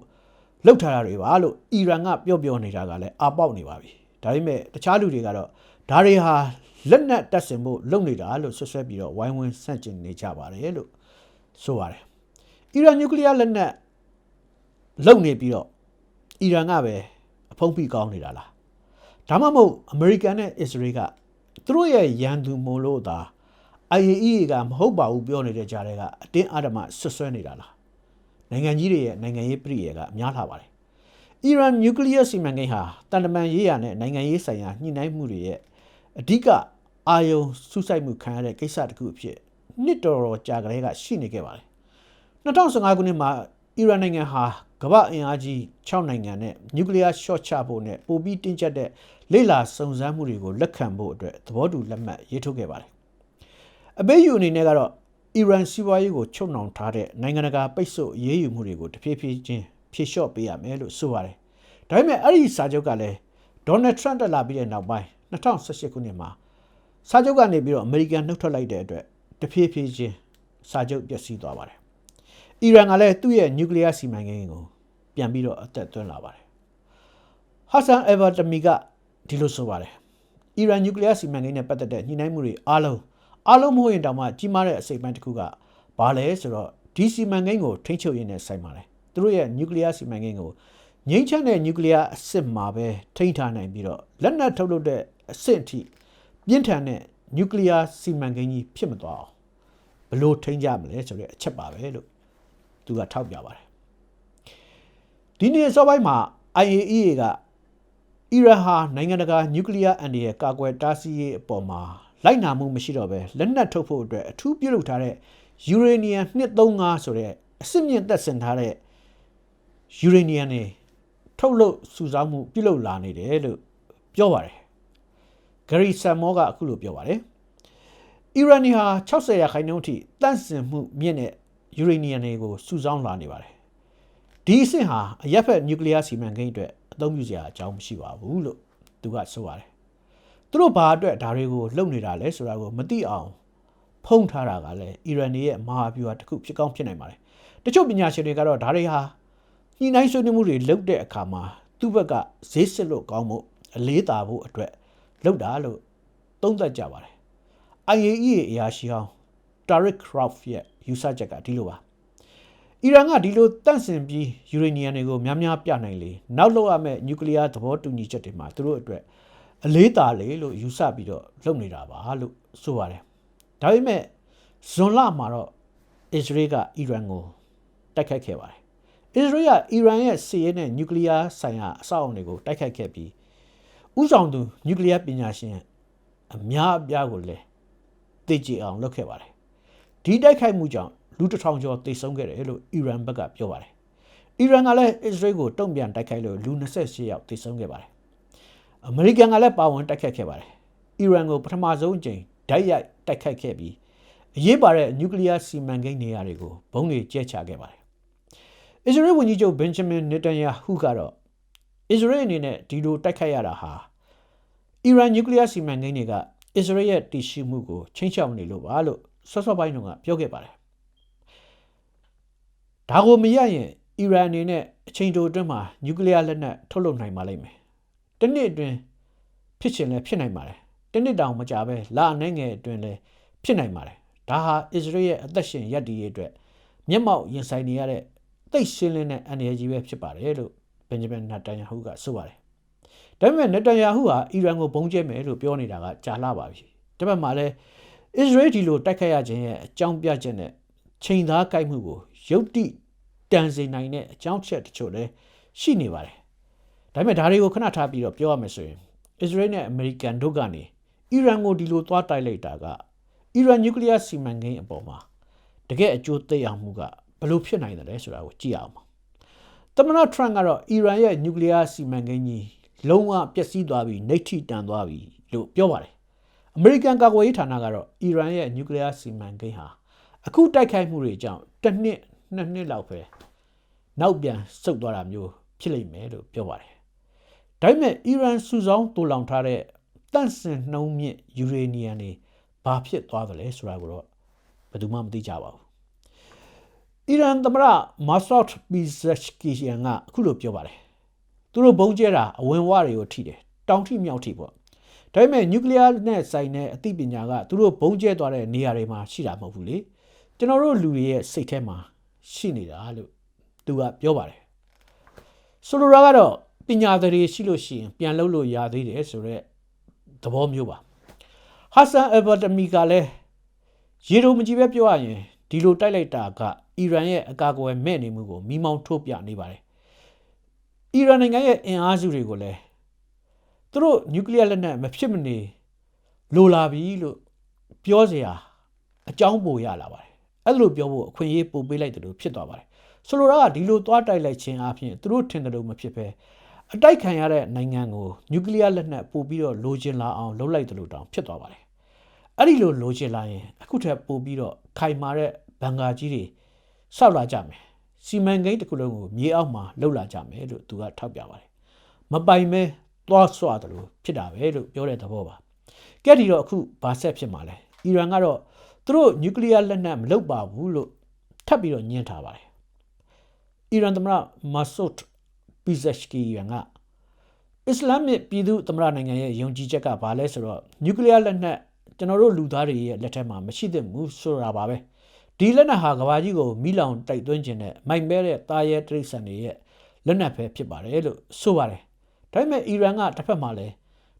လှုပ်ထားတာတွေပါလို့အီရန်ကပြောပြောနေတာကလည်းအာပေါက်နေပါပြီ။ ဒါပေမဲ့တခြားလူတွေကတော့ဒါတွေဟာလက်နက်တပ်ဆင်ဖို့လုပ်နေတာလို့ဆွဆွဲပြီးတော့ဝိုင်းဝန်းဆန့်ကျင်နေကြပါတယ်လို့ဆိုပါတယ်။အီရန်နျူကလ িয়ার လက်နက်လုပ်နေပြီးတော့အီရန်ကပဲအဖုံးဖိကောင်းနေတာလား။ဒါမှမဟုတ်အမေရိကန်နဲ့အစ္စရေးကသူတို့ရဲ့ရန်သူမလို့သာ IAEA ကမဟုတ်ပါဘူးပြောနေတဲ့ကြားတွေကအတင်းအဓမ္မဆွဆွဲနေတာလား။နိုင်ငံကြီးတွေရဲ့နိုင်ငံရေးပြည်ရဲ့ကအများလာပါတယ်။ အီရန်နျူကလ িয়ার စီမံကိန်းဟာတန်တမန်ရေးရာနဲ့နိုင်ငံရေးဆိုင်ရာညှိနှိုင်းမှုတွေရဲ့အဓိကအာယုံစူးစိုက်မှုခံရတဲ့ကိစ္စတစ်ခုအဖြစ်နှစ်တော်တော်ကြာကလေးကရှိနေခဲ့ပါတယ်2015ခုနှစ်မှာအီရန်နိုင်ငံဟာကမ္ဘာအင်အားကြီး6နိုင်ငံနဲ့နျူကလ িয়ার ရှော့ချဖို့နဲ့ပိုပြီးတင်းကျပ်တဲ့လေလာစုံစမ်းမှုတွေကိုလက်ခံဖို့အတွက်သဘောတူလက်မှတ်ရေးထိုးခဲ့ပါတယ်အဘေးယူအနေနဲ့ကတော့အီရန်စီးပွားရေးကိုချုပ်နှောင်ထားတဲ့နိုင်ငံတကာပိတ်ဆို့အရေးယူမှုတွေကိုတဖြည်းဖြည်းချင်း ဖြေလျှော့ပေးရမယ်လို့ဆိုပါတယ်ဒါပေမဲ့အဲ့ဒီစာချုပ်ကလည်းဒေါ်နယ်ထရန့်တက်လာပြီးတဲ့နောက်ပိုင်း2018ခုနှစ်မှာစာချုပ်ကနေပြီးတော့အမေရိကန်နှုတ်ထွက်လိုက်တဲ့အတွက်တဖြည်းဖြည်းချင်းစာချုပ်ပျက်စီးသွားပါတယ်။အီရန်ကလည်းသူ့ရဲ့နျူကလ িয়ার စီမံကိန်းကိုပြန်ပြီးတော့အသက်သွင်းလာပါတယ်။ဟာဆန်အဗာတမီကဒီလိုဆိုပါတယ်။အီရန်နျူကလ িয়ার စီမံကိန်းနဲ့ပတ်သက်တဲ့ညှိနှိုင်းမှုတွေအားလုံးအားလုံးမဟုတ်ရင်တောင်မှကြီးမားတဲ့အစိပ်ပိုင်းတစ်ခုကဘာလဲဆိုတော့ဒီစီမံကိန်းကိုထိန်းချုပ်ရင်းနဲ့ဆိုင်ပါတယ်။ သူတို့ရဲ့နျူကလ িয়ার စီမံကိန်းကိုငိမ့်ချမ်းတဲ့နျူကလ িয়ার အစစ်မှာပဲထိန်းထားနိုင်ပြီးတော့လက်နက်ထုတ်လုပ်တဲ့အဆင့်အထိပြင်းထန်တဲ့နျူကလ িয়ার စီမံကိန်းကြီးဖြစ်မသွားအောင်ဘလို့ထိန်းကြမလဲဆိုတဲ့အချက်ပါပဲလို့သူကထောက်ပြပါတယ်ဒီနေ့စောပိုင်းမှာ IAEA ကအီရန်ဟာနိုင်ငံတကာနျူကလ িয়ার အန္တရာယ်ကာကွယ်တားဆီးရေးအပေါ်မှာလိုက်နာမှုမရှိတော့ပဲလက်နက်ထုတ်ဖို့အတွက်အထူးပြုလုပ်ထားတဲ့ယူရေနီယံ235ဆိုတဲ့အစစ်မြင့်သက်ဆင်ထားတဲ့ ယူရေနီယံတွေထုတ်လုပ်စုဆောင်းမှုပြုလုပ်လာနေတယ်လို့ပြောပါတယ်ဂရီဆမ်မောကအခုလိုပြောပါတယ်အီရန်နီဟာ60ရာခိုင်နှုန်းအထိတန့်စင်မှုမြင့်တဲ့ယူရေနီယံတွေကိုစုဆောင်းလာနေပါတယ်ဒီအဆင့်ဟာအရက်ဖက်နျူကလ িয়ার စီမံကိန်းအတွက်အသုံးပြုစရာအကြောင်းမရှိပါဘူးလို့သူကဆိုပါတယ်သူတို့ဘာအတွက်ဒါတွေကိုလုပ်နေတာလဲဆိုတာကိုမသိအောင်ဖုံးထားတာကလည်းအီရန်ရဲ့မဟာဗျူဟာတစ်ခုဖြစ်ကောင်းဖြစ်နိုင်ပါတယ်တချို့ပညာရှင်တွေကတော့ဒါတွေဟာ ညှိနှိုင်းဆွေးနွေးမှုတွေလုပ်တဲ့အခါမှာသူ့ဘက်ကဈေးစစ်လို့ကောင်းမှုအလေးတာဖို့အတွက်လောက်တာလို့သုံးသပ်ကြပါတယ် IAEA အရာရှိဟောင်း Tariq Rauf ရဲ့ယူဆချက်ကဒီလိုပါအီရန်ကဒီလိုတန့်စင်ပြီးယူရေနီယံတွေကိုများများပြနိုင်လေနောက်လောက်ရမယ့်နျူကလ িয়ার သဘောတူညီချက်တွေမှာသူတို့အတွက်အလေးတာလေလို့ယူဆပြီးတော့လုပ်နေတာပါလို့ဆိုပါတယ်ဒါပေမဲ့ဇွန်လမှာတော့အစ္စရေးကအီရန်ကိုတိုက်ခိုက်ခဲ့ပါတယ် အစ္စရေးကအီရန်ရဲ့စီးရဲနဲ့နျူကလ িয়ার ဆိုင်ရာအဆောက်အအုံတွေကိုတိုက်ခိုက်ခဲ့ပြီးဥဆောင်သူနျူကလ িয়ার ပညာရှင်အများအပြားကိုလည်းသိကြည်အောင်လုပ်ခဲ့ပါတယ်ဒီတိုက်ခိုက်မှုကြောင့်လူတစ်ထောင်ကျော်တိတ်ဆုံးခဲ့တယ်လို့အီရန်ဘက်ကပြောပါတယ်အီရန်ကလည်းအစ္စရေးကိုတုံ့ပြန်တိုက်ခိုက်လို့လူ28ယောက်တိတ်ဆုံးခဲ့ပါတယ်အမေရိကန်ကလည်းပါဝင်တိုက်ခိုက်ခဲ့ပါတယ်အီရန်ကိုပထမဆုံးအကြိမ်ဓာတ်ရိုက်တိုက်ခိုက်ခဲ့ပြီးအရေးပါတဲ့နျူကလ িয়ার စီမံကိန်းနေရာတွေကိုဘုံတွေကျဲချခဲ့ပါတယ် အစ္စရေးဝန်ကြီးချုပ်ဘင်ဂျမင်နေတန်ယာဟုကတော့အစ္စရေးအနေနဲ့ဒီလိုတိုက်ခိုက်ရတာဟာအီရန်နျူကလ িয়ার စီမံကိန်းတွေကအစ္စရေးရဲ့တည်ရှိမှုကိုချိန်ချောက်နေလို့ပါလို့ဆော့ဆော့ပိုင်းတုန်းကပြောခဲ့ပါတယ်ဒါကိုမရရင်အီရန်အနေနဲ့အချိန်တိုအတွင်းမှာနျူကလ িয়ার လက်နက်ထုတ်လုပ်နိုင်ပါလိမ့်မယ်တနည်းအတွင်းဖြစ်ချင်လည်းဖြစ်နိုင်ပါတယ်တနည်းတောင်မကြပဲလာအနေငယ်အတွင်းလည်းဖြစ်နိုင်ပါတယ်ဒါဟာအစ္စရေးရဲ့အသက်ရှင်ရပ်တည်ရေးအတွက်မျက်မှောက်ရင်ဆိုင်နေရတဲ့ သိတ်ရှင်းလင်းတဲ့အန္တရာယ်ကြီးပဲဖြစ်ပါတယ်လို့ဘင်ဂျမင်နတန်ယာဟုကဆိုပါတယ်ဒါပေမဲ့နတန်ယာဟုဟာအီရန်ကိုပုံကျဲမယ်လို့ပြောနေတာကကြာလာပါပြီတပတ်မှာလည်းအစ္စရေးဒီလိုတိုက်ခိုက်ရခြင်းရဲ့အကြောင်းပြချက်နဲ့ချိန်သားကိုက်မှုကိုရုတ်တိတန်စေနိုင်တဲ့အကြောင်းချက်တချို့လည်းရှိနေပါတယ်ဒါပေမဲ့ဒါတွေကိုခဏထားပြီးတော့ပြောရမယ်ဆိုရင်အစ္စရေးနဲ့အမေရိကန်တို့ကနေအီရန်ကိုဒီလိုသွားတိုက်လိုက်တာကအီရန်နျူကလ িয়ার စီမံကိန်းအပေါ်မှာတကယ်အကျိုးသက်ရောက်မှုက ဘယ်လိုဖြစ်နိုင်တယ်လဲဆိုတာကိုကြည့်အောင်ပါသမ္မတထရန့်ကတော့အီရန်ရဲ့နျူကလ িয়ার စီမံကိန်းကြီးလုံးဝပျက်စီးသွားပြီနှိဋ္ဌိတန်သွားပြီလို့ပြောပါတယ်အမေရိကန်ကာကွယ်ရေးဌာနကတော့အီရန်ရဲ့နျူကလ িয়ার စီမံကိန်းဟာအခုတိုက်ခိုက်မှုတွေကြောင့်တစ်နှစ်နှစ်နှစ်လောက်ပဲနောက်ပြန်ဆုတ်သွားတာမျိုးဖြစ်လိမ့်မယ်လို့ပြောပါတယ်ဒါပေမဲ့အီရန်စုဆောင်းတူလောင်ထားတဲ့တန့်စင်နှုံးမြင့်ယူရေနီယံတွေဘာဖြစ်သွားသလဲဆိုတာကိုတော့ဘယ်သူမှမသိကြပါဘူး အီရန်သမ္မတမာဆော့တ်ပီဇက်ရှ်ကီယန်ကအခုလိုပြောပါတယ်သူတို့ဘုံကျဲတာအဝင်ဝတွေကိုထိတယ်တောင်ထိမြောက်ထိပေါ့ဒါပေမဲ့နျူကလ িয়ার နဲ့ဆိုင်တဲ့အသိပညာကသူတို့ဘုံကျဲသွားတဲ့နေရာတွေမှာရှိတာမဟုတ်ဘူးလေကျွန်တော်တို့လူတွေရဲ့စိတ်ထဲမှာရှိနေတာလို့သူကပြောပါတယ်ဆိုလိုတာကတော့ပညာတွေရှိလို့ရှိရင်ပြန်လုပ်လို့ရသေးတယ်ဆိုတော့သဘောမျိုးပါဟာဆန်အဘတ်တမီကလည်းရေတိုမကြည့်ပဲပြောရရင်ဒီလိုတိုက်လိုက်တာက အီရန်ရဲ့အကာအကွယ်မဲ့နေမှုကိုမိမောင်းထိုးပြနေပါတယ်အီရန်နိုင်ငံရဲ့အင်အားစုတွေကိုလည်းသူတို့နျူကလ িয়ার လက်နက်မဖြစ်မနေလိုလာပြီလို့ပြောเสียအကြောင်းပိုရလာပါတယ်အဲ့လိုပြောဖို့အခွင့်အရေးပိုပေးလိုက်တယ်လို့ဖြစ်သွားပါတယ်ဆိုလိုတာကဒီလိုသွားတိုက်လိုက်ခြင်းအပြင်သူတို့ထင်တယ်လို့မဖြစ်ပဲအတိုက်ခံရတဲ့နိုင်ငံကိုနျူကလ িয়ার လက်နက်ပို့ပြီးတော့လိုချင်လာအောင်လုပ်လိုက်တယ်လို့တောင်ဖြစ်သွားပါတယ်အဲ့ဒီလိုလိုချင်လာရင်အခုထက်ပိုပြီးတော့ခိုင်မာတဲ့ဘန်ကာကြီးတွေ စောက်လာကြမယ်စီမံကိန်းတစ်ခုလုံးကိုမြေအောက်မှာလှုပ်လာကြမယ်လို့သူကထောက်ပြပါတယ်မပိုင်မဲသွားဆွတယ်လို့ဖြစ်တာပဲလို့ပြောတဲ့သဘောပါကဲဒီတော့အခုဘာဆက်ဖြစ်မှာလဲအီရန်ကတော့သူတို့နျူကလ িয়ার လက်နက်မလုပ်ပါဘူးလို့ထပ်ပြီးတော့ညှင်းထားပါတယ်အီရန်သမ္မတမာဆုတ်ပီဇက်ရှ်ကီယန်ကအစ္စလာမစ်ပြည်သူသမ္မတနိုင်ငံရဲ့ယုံကြည်ချက်ကဘာလဲဆိုတော့နျူကလ িয়ার လက်နက်ကျွန်တော်တို့လူသားတွေရဲ့လက်ထက်မှာမရှိသင့်ဘူးဆိုတာပါပဲ ဒီလက်နက်ဟာကဘာကြီးကိုမိလောင်တိုက်သွင်းခြင်းနဲ့မိုက်မဲတဲ့တာရဲတရိษံတွေရဲ့လက်နက်ပဲဖြစ်ပါတယ်လို့ဆိုပါတယ်ဒါပေမဲ့အီရန်ကတစ်ဖက်မှာလည်း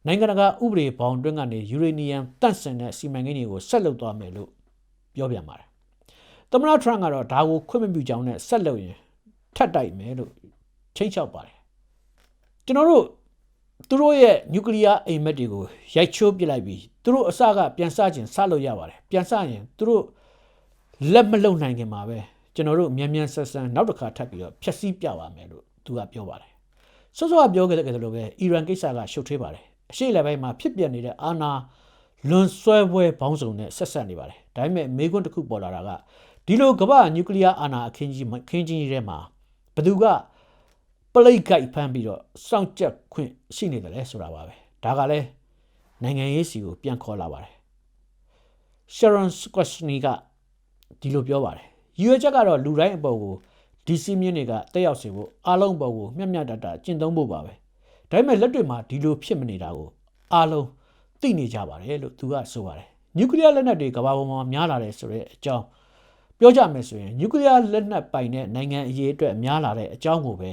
နိုင်ငံတကာဥပဒေဘောင်တွင်းကနေယူရေနီယံတန့်စင်တဲ့စီမံကိန်းတွေကိုဆက်လုပ်သွားမယ်လို့ပြောပြန်ပါတယ်သမ္မတထရန့်ကတော့ဒါကိုခွင့်မပြုကြောင်းနဲ့ဆက်လုပ်ရင်ထပ်တိုက်မယ်လို့ချိန်ချောက်ပါတယ်ကျွန်တော်တို့သူတို့ရဲ့နျူကလ িয়ার အိမ်မက်တွေကိုရိုက်ချိုးပစ်လိုက်ပြီးသူတို့အစကပြန်စခြင်းစလို့ရပါတယ်ပြန်စရင်သူတို့ လက်မလုံနိုင်ခင်မှာပဲကျွန်တော်တို့မြန်မြန်ဆက်ဆန်းနောက်တစ်ခါထပ်ပြီးတော့ဖြက်စီးပြပါမယ်လို့သူကပြောပါတယ်စောစောကပြောခဲ့တဲ့ကဲလို့ပဲအီရန်ကိစ္စကရှုပ်ထွေးပါတယ်အရှိလည်းပိုင်းမှာဖြစ်ပျက်နေတဲ့အာနာလွန်ဆွဲပွဲဘောင်းစုံနဲ့ဆက်ဆက်နေပါတယ်ဒါပေမဲ့မေကွန်းတစ်ခုပေါ်လာတာကဒီလိုကမ္ဘာနျူကလ িয়ার အာနာအခင်းကြီးအခင်းကြီးထဲမှာဘသူကပလိတ်ဂိုက်ဖမ်းပြီးတော့စောင့်ကြက်ခွင့်ရှိနေတယ်လဲဆိုတာပါပဲဒါကလည်းနိုင်ငံရေးစီကိုပြန်ခေါ်လာပါတယ် Sharon Squashni က ဒီလိုပြောပါတယ်ရည်ရွယ်ချက်ကတော့လူတိုင်းအပေါ်ကိုဒီစီမြင့်တွေကတက်ရောက်စေဖို့အားလုံးပေါ်ကိုမျက်မျက်တတကျင့်သုံးဖို့ပါပဲဒါပေမဲ့လက်တွေ့မှာဒီလိုဖြစ်မနေတာကိုအားလုံးသိနေကြပါတယ်လို့သူကဆိုပါတယ် နျူကလ িয়ার လက်နက်တွေကမ္ဘာပေါ်မှာများလာတယ်ဆိုတဲ့အကြောင်းပြောကြမယ်ဆိုရင်နျူကလ িয়ার လက်နက်ပိုင်တဲ့နိုင်ငံအရေးအတွက်များလာတဲ့အကြောင်းကိုပဲ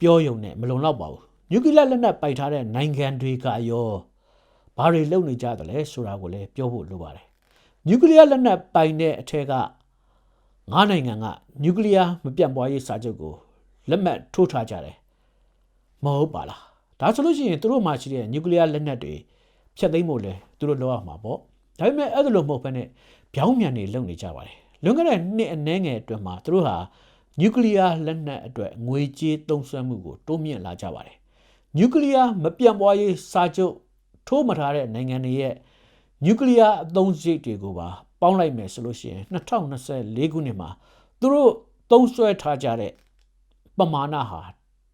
ပြောယုံနဲ့မလုံလောက်ပါဘူးနျူကလ িয়ার လက်နက်ပိုင်ထားတဲ့နိုင်ငံတွေကရောဘာတွေလုပ်နေကြသလဲဆိုတာကိုလည်းပြောဖို့လိုပါတယ် နျူကလ িয়ার လက်နက်ပိုင်တဲ့အထက်ကငါးနိုင်ငံကနျူကလ িয়ার မပြတ်ပွားရေးစာချုပ်ကိုလက်မှတ်ထိုးထားကြတယ် မဟုတ်ပါလားဒါဆိုလို့ရှိရင်သူတို့မှရှိတဲ့နျူကလ িয়ার လက်နက်တွေဖျက်သိမ်းဖို့လဲသူတို့လောက်ရမှာပေါ့ဒါပေမဲ့အဲ့ဒါလိုမဟုတ်ဘဲနဲ့ဗျောင်းမြန်နေလုံနေကြပါတယ်လွန်ခဲ့တဲ့နှစ်အနည်းငယ်အတွင်းမှာသူတို့ဟာနျူကလ িয়ার လက်နက်အတွက်ငွေကြေးသုံးစွဲမှုကိုတိုးမြင့်လာကြပါတယ်နျူကလ িয়ার မပြန့်ပွားရေးစာချုပ်ထိုးမထားတဲ့နိုင်ငံတွေရဲ့ နျူကလ িয়ার အသုံးစရိတ်တွေကိုပါပေါင်းလိုက်မယ်ဆိုလို့ရှိရင်2024ခုနှစ်မှာသူတို့သုံးစွဲထားကြတဲ့ ပမာဏဟာ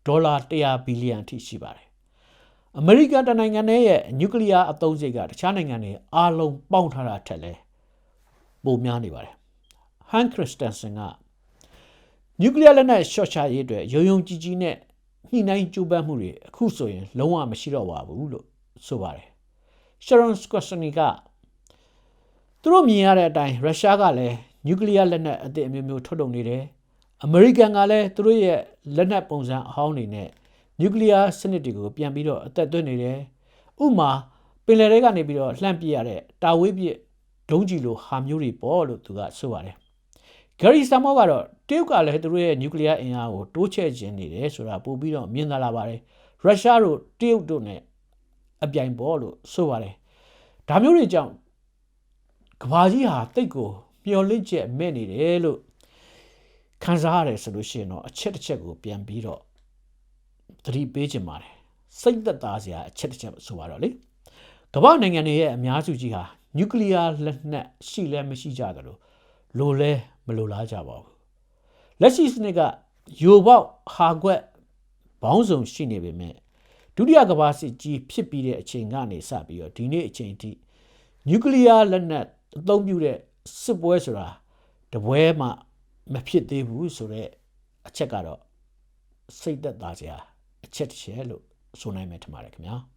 ဒေါ်လာ100ဘီလီယံအထိရှိပါတယ်။အမေရိကန်တနိုင်ငံနဲ့ရဲ့နျူကလ িয়ারအသုံးစရိတ်ကတခြားနိုင်ငံတွေအားလုံးပေါင်းထားတာထက်လည်းပိုများနေပါတယ်။ဟန်ခရစ်စတန်ဆန်ကနျူကလ িয়ারလက်နက်ရှော့ချရေးအတွက်ရုံရုံကြီးကြီးနဲ့ညှိနှိုင်းကြိုးပမ်းမှုတွေအခုဆိုရင်လုံးဝမရှိတော့ပါဘူးလို့ဆိုပါတယ်။ Sharon Squasony ကသူတို့မြင်ရတဲ့အတိုင်းရုရှားကလည်းနျူကလ িয়ারလက်နက်အသစ်အမျိုးမျိုးထုတ်လုပ်နေတယ်။ အမေရိကန်ကလည်းသူတို့ရဲ့လက်နက်ပုံစံအဟောင်းတွေနဲ့နျူကလ িয়ার စနစ်တွေကိုပြန်ပြီးတော့အသက်သွင်းနေတယ်။ဥပမာပင်လယ်ထဲကနေပြီးတော့လှမ်းပစ်ရတဲ့တာဝေးပစ်ဒုံးကျည်လိုဟာမျိုးတွေပေါ့လို့သူကဆိုပါတယ်။ Gary Samov ကတော့တရုတ်ကလည်းသူတို့ရဲ့နျူကလ িয়ার အင်အားကိုတိုးချဲ့ခြင်းနေတယ်ဆိုတာပို့ပြီးတော့မြင်သာလာပါတယ်။ရုရှားတို့တရုတ်တို့နဲ့ အပြိုင်ပေါ့လို့ဆိုပါတယ်။ဒါမျိုးတွေကြောင့်ကဘာကြီးဟာတိတ်ကိုမျော်လင့်ချက်မဲ့နေတယ်လို့ခံစားရတယ်ဆိုလို့ရှိရင်တော့အချက်တစ်ချက်ကိုပြန်ပြီးတော့သတိပေးခြင်းပါတယ်စိတ်သက်သာစရာအချက်တစ်ချက်ဆိုပါတော့လေကမ္ဘာနိုင်ငံတွေရဲ့အများစုကြီးဟာနျူကလ িয়ার လက်နက်ရှိလဲမရှိကြသလိုလိုလဲမလိုလားကြပါဘူးလက်ရှိစနစ်ကယိုပေါက်ဟာကွက်ဘောင်းဆောင်ရှိနေပေမဲ့ ဒုတိယကမ္ဘာစစ်ကြီးဖြစ်ပြီးတဲ့အချိန်ကနေစပြီးတော့ဒီနေ့အချိန်ထိနျူကလ িয়ার လက်နက်အသုံးပြုတဲ့စစ်ပွဲဆိုတာတပွဲမှမဖြစ်သေးဘူးဆိုတော့အချက်ကတော့စိတ်သက်သာစရာအချက်တစ်ချက်လို့ဆိုနိုင်မယ်ထင်ပါတယ်ခင်ဗျာ။